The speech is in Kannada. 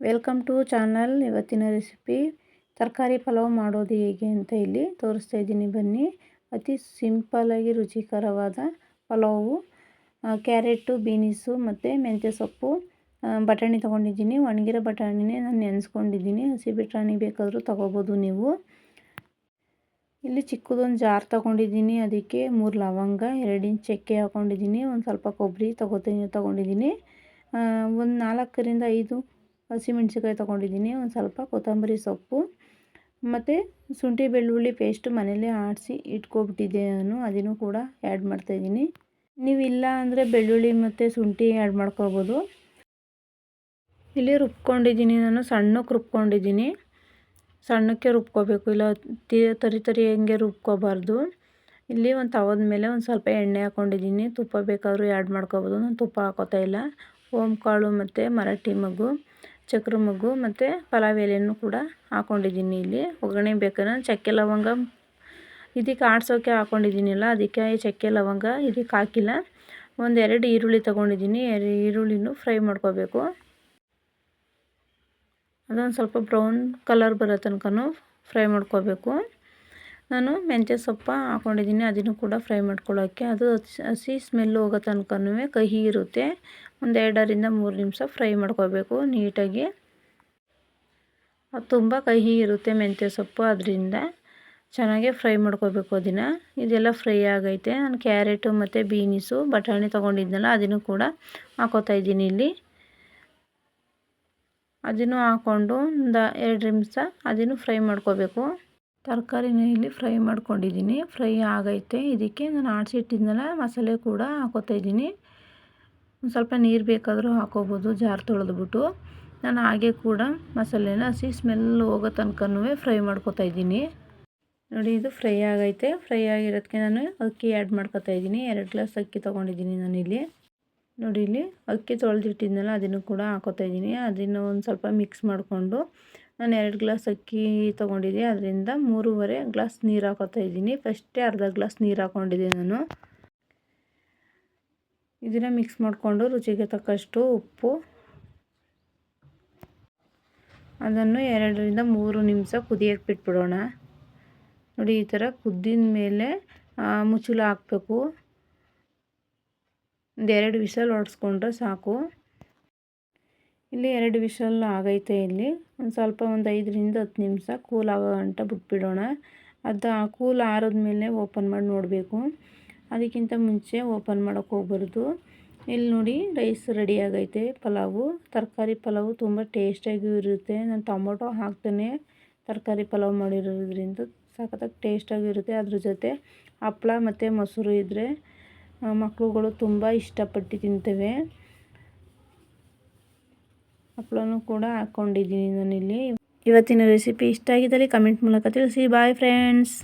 ವೆಲ್ಕಮ್ ಟು ಚಾನಲ್ ಇವತ್ತಿನ ರೆಸಿಪಿ. ತರಕಾರಿ ಪಲಾವ್ ಮಾಡೋದು ಹೇಗೆ ಅಂತ ಇಲ್ಲಿ ತೋರಿಸ್ತಾ ಇದ್ದೀನಿ ಬನ್ನಿ. ಅತಿ ಸಿಂಪಲಾಗಿ ರುಚಿಕರವಾದ ಪಲಾವು. ಕ್ಯಾರೆಟು, ಬೀನಿಸು ಮತ್ತು ಮೆಂತ್ಯ ಸೊಪ್ಪು. ಬಟಾಣಿ ತೊಗೊಂಡಿದ್ದೀನಿ. ಒಣಗಿರೋ ಬಟಾಣಿನೇ ನಾನು ನೆನೆಸ್ಕೊಂಡಿದ್ದೀನಿ. ಹಸಿ ಬಟಾಣಿ ಬೇಕಾದರೂ ತೊಗೋಬೋದು ನೀವು. ಇಲ್ಲಿ ಚಿಕ್ಕದೊಂದು ಜಾರ್ ತೊಗೊಂಡಿದ್ದೀನಿ. ಅದಕ್ಕೆ ಮೂರು ಲವಂಗ, ಎರಡು ಇಂಚ್ ಚಕ್ಕೆ ಹಾಕ್ಕೊಂಡಿದ್ದೀನಿ ಒಂದು ಸ್ವಲ್ಪ ಕೊಬ್ಬರಿ ತೊಗೋತೀನಿ, ತೊಗೊಂಡಿದ್ದೀನಿ. ಒಂದು ನಾಲ್ಕರಿಂದ ಐದು ಹಸಿಮೆಣ್ಸಿಕಾಯಿ ತೊಗೊಂಡಿದ್ದೀನಿ, ಒಂದು ಸ್ವಲ್ಪ ಕೊತ್ತಂಬರಿ ಸೊಪ್ಪು, ಮತ್ತು ಶುಂಠಿ ಬೆಳ್ಳುಳ್ಳಿ ಪೇಸ್ಟು ಮನೇಲೇ ಆಡಿಸಿ ಇಟ್ಕೊಬಿಟ್ಟಿದ್ದೆ ನಾನು, ಅದನ್ನು ಕೂಡ ಆ್ಯಡ್ ಮಾಡ್ತಾಯಿದ್ದೀನಿ ನೀವು ಇಲ್ಲ ಅಂದರೆ ಬೆಳ್ಳುಳ್ಳಿ ಮತ್ತು ಶುಂಠಿ ಆ್ಯಡ್ ಮಾಡ್ಕೊಬೋದು ಇಲ್ಲಿ ರುಬ್ಕೊಂಡಿದ್ದೀನಿ ನಾನು ಸಣ್ಣಕ್ಕೆ ರುಬ್ಕೊಂಡಿದ್ದೀನಿ. ಸಣ್ಣಕ್ಕೆ ರುಬ್ಕೋಬೇಕು, ಇಲ್ಲ ತರಿ ತರಿ ಹೆಂಗೆ ರುಬ್ಕೋಬಾರ್ದು. ಇಲ್ಲಿ ಒಂದು ತವದ ಮೇಲೆ ಒಂದು ಸ್ವಲ್ಪ ಎಣ್ಣೆ ಹಾಕ್ಕೊಂಡಿದ್ದೀನಿ ತುಪ್ಪ ಬೇಕಾದರೂ ಆ್ಯಡ್ ಮಾಡ್ಕೊಬೋದು ನಾನು ತುಪ್ಪ ಹಾಕೋತಾ ಇಲ್ಲ. ಓಮ್ ಕಾಳು ಮತ್ತು ಮರಾಠಿ ಮಗು ಚಕ್ರ ಮಗು ಮತ್ತು ಪಲಾವ್ ಎಲೆಯನ್ನು ಕೂಡ ಹಾಕ್ಕೊಂಡಿದ್ದೀನಿ ಇಲ್ಲಿ. ಒಗ್ಗರಣೆ ಬೇಕಾದ್ರೆ ಚಕ್ಕೆ ಲವಂಗ ಇದಕ್ಕೆ ಆಡ್ಸೋಕ್ಕೆ ಹಾಕ್ಕೊಂಡಿದ್ದೀನಿಲ್ಲ ಅದಕ್ಕೆ ಚಕ್ಕೆ ಲವಂಗ ಇದಕ್ಕೆ ಹಾಕಿಲ್ಲ. ಒಂದೆರಡು ಈರುಳ್ಳಿ ತೊಗೊಂಡಿದ್ದೀನಿ. ಎರಡು ಈರುಳ್ಳಿನೂ ಫ್ರೈ ಮಾಡ್ಕೋಬೇಕು. ಅದೊಂದು ಸ್ವಲ್ಪ ಬ್ರೌನ್ ಕಲರ್ ಬರೋ ತನಕನೂ ಫ್ರೈ ಮಾಡ್ಕೋಬೇಕು. ನಾನು ಮೆಂತ್ಯ ಸೊಪ್ಪು ಹಾಕ್ಕೊಂಡಿದ್ದೀನಿ ಅದನ್ನು ಕೂಡ ಫ್ರೈ ಮಾಡ್ಕೊಳ್ಳೋಕ್ಕೆ ಅದು ಹಸಿ ಸ್ಮೆಲ್ ಹೋಗೋ ತನಕನೂ ಕಹಿ ಇರುತ್ತೆ ಒಂದು ಎರಡರಿಂದ ಮೂರು ನಿಮಿಷ ಫ್ರೈ ಮಾಡ್ಕೋಬೇಕು ನೀಟಾಗಿ. ಅದು ತುಂಬ ಕಹಿ ಇರುತ್ತೆ ಮೆಂತ್ಯ ಸೊಪ್ಪು, ಅದರಿಂದ ಚೆನ್ನಾಗೆ ಫ್ರೈ ಮಾಡ್ಕೋಬೇಕು ಅದನ್ನು. ಇದೆಲ್ಲ ಫ್ರೈ ಆಗೈತೆ. ನಾನು ಕ್ಯಾರೆಟು ಮತ್ತು ಬೀನಿಸು, ಬಟಾಣಿ ತೊಗೊಂಡಿದ್ನಲ್ಲ ಅದನ್ನು ಕೂಡ ಹಾಕೋತಾ ಇದ್ದೀನಿ ಇಲ್ಲಿ. ಅದನ್ನು ಹಾಕ್ಕೊಂಡು ಒಂದು ಎರಡು ನಿಮಿಷ ಅದನ್ನು ಫ್ರೈ ಮಾಡ್ಕೋಬೇಕು. ತರಕಾರಿನ ಇಲ್ಲಿ ಫ್ರೈ ಮಾಡ್ಕೊಂಡಿದ್ದೀನಿ. ಫ್ರೈ ಆಗೈತೆ. ಇದಕ್ಕೆ ನಾನು ಆಡಿಸಿಟ್ಟಿದ್ನಲ್ಲ, ಮಸಾಲೆ ಕೂಡ ಹಾಕೋತಾ ಇದ್ದೀನಿ. ಒಂದು ಸ್ವಲ್ಪ ನೀರು ಬೇಕಾದರೂ ಹಾಕೋಬೋದು, ಜಾರ್ ತೊಳೆದ್ಬಿಟ್ಟು. ನಾನು ಹಾಗೆ ಕೂಡ ಮಸಾಲೆನ ಹಸಿ ಸ್ಮೆಲ್ ಹೋಗೋ ತನಕನೂ ಫ್ರೈ ಮಾಡ್ಕೋತಾ ಇದ್ದೀನಿ. ನೋಡಿ, ಇದು ಫ್ರೈ ಆಗೈತೆ. ಫ್ರೈ ಆಗಿರೋದಕ್ಕೆ ನಾನು ಅಕ್ಕಿ ಆ್ಯಡ್ ಮಾಡ್ಕೊತಾ ಇದ್ದೀನಿ. ಎರಡು ಗ್ಲಾಸ್ ಅಕ್ಕಿ ತೊಗೊಂಡಿದ್ದೀನಿ ನಾನಿಲ್ಲಿ ನೋಡಿ, ಇಲ್ಲಿ ಅಕ್ಕಿ ತೊಳೆದಿಟ್ಟಿದ್ನಲ್ಲ, ಅದನ್ನು ಕೂಡ ಹಾಕೋತಾ ಇದ್ದೀನಿ. ಅದನ್ನು ಒಂದು ಸ್ವಲ್ಪ ಮಿಕ್ಸ್ ಮಾಡಿಕೊಂಡು ನಾನು ಎರಡು ಗ್ಲಾಸ್ ಅಕ್ಕಿ ತೊಗೊಂಡಿದ್ದೆ. ಅದರಿಂದ ಮೂರುವರೆ ಗ್ಲಾಸ್ ನೀರು ಹಾಕೋತಾ ಇದ್ದೀನಿ. ಫಸ್ಟೇ ಅರ್ಧ ಗ್ಲಾಸ್ ನೀರು ಹಾಕ್ಕೊಂಡಿದ್ದೆ ನಾನು. ಇದನ್ನು ಮಿಕ್ಸ್ ಮಾಡಿಕೊಂಡು ರುಚಿಗೆ ತಕ್ಕಷ್ಟು ಉಪ್ಪು. ಅದನ್ನು ಎರಡರಿಂದ ಮೂರು ನಿಮಿಷ ಕುದಿಯೋಕೆ ಬಿಟ್ಬಿಡೋಣ. ನೋಡಿ, ಈ ಥರ ಕುದ್ದಿದ ಮೇಲೆ ಮುಚ್ಚಲು ಹಾಕಬೇಕು. ಒಂದು ಎರಡು ವಿಷಲ್ ಹೊಡೆಸ್ಕೊಂಡ್ರೆ ಸಾಕು. ಇಲ್ಲಿ ಎರಡು ವಿಷಲ್ ಆಗೈತೆ ಇಲ್ಲಿ. ಒಂದು ಸ್ವಲ್ಪ ಒಂದು ಐದರಿಂದ ಹತ್ತು ನಿಮಿಷ ಕೂಲ್ ಆಗೋ ಗಂಟ ಬಿಟ್ಬಿಡೋಣ. ಅದು ಕೂಲ್ ಆರಿದ್ಮೇಲೆ ಓಪನ್ ಮಾಡಿ ನೋಡಬೇಕು. ಅದಕ್ಕಿಂತ ಮುಂಚೆ ಓಪನ್ ಮಾಡೋಕ್ಕೆ ಹೋಗ್ಬಾರ್ದು. ಇಲ್ಲಿ ನೋಡಿ ರೈಸ್ ರೆಡಿ ಆಗೈತೆ ಪಲಾವು. ತರಕಾರಿ ಪಲಾವು ತುಂಬ ಟೇಸ್ಟಾಗಿಯೂ ಇರುತ್ತೆ. ನಾನು ಟೊಮೊಟೊ ಹಾಕ್ತೇನೆ. ತರಕಾರಿ ಪಲಾವ್ ಮಾಡಿರೋದ್ರಿಂದ ಸಖತ್ತಾಗಿ ಟೇಸ್ಟಾಗಿರುತ್ತೆ ಅದ್ರ ಜೊತೆ ಹಪ್ಪಳ ಮತ್ತು ಮೊಸರು ಇದ್ದರೆ ಮಕ್ಕಳುಗಳು ತುಂಬ ಇಷ್ಟಪಟ್ಟು ತಿಂತವೆ. ಹಪ್ಪಳನೂ ಕೂಡ ಹಾಕ್ಕೊಂಡಿದ್ದೀನಿ ನಾನಿಲ್ಲಿ. ಇವತ್ತಿನ ರೆಸಿಪಿ ಇಷ್ಟ ಆಗಿದ್ದಲ್ಲಿ ಕಮೆಂಟ್ ಮೂಲಕ ತಿಳಿಸಿ. Bye friends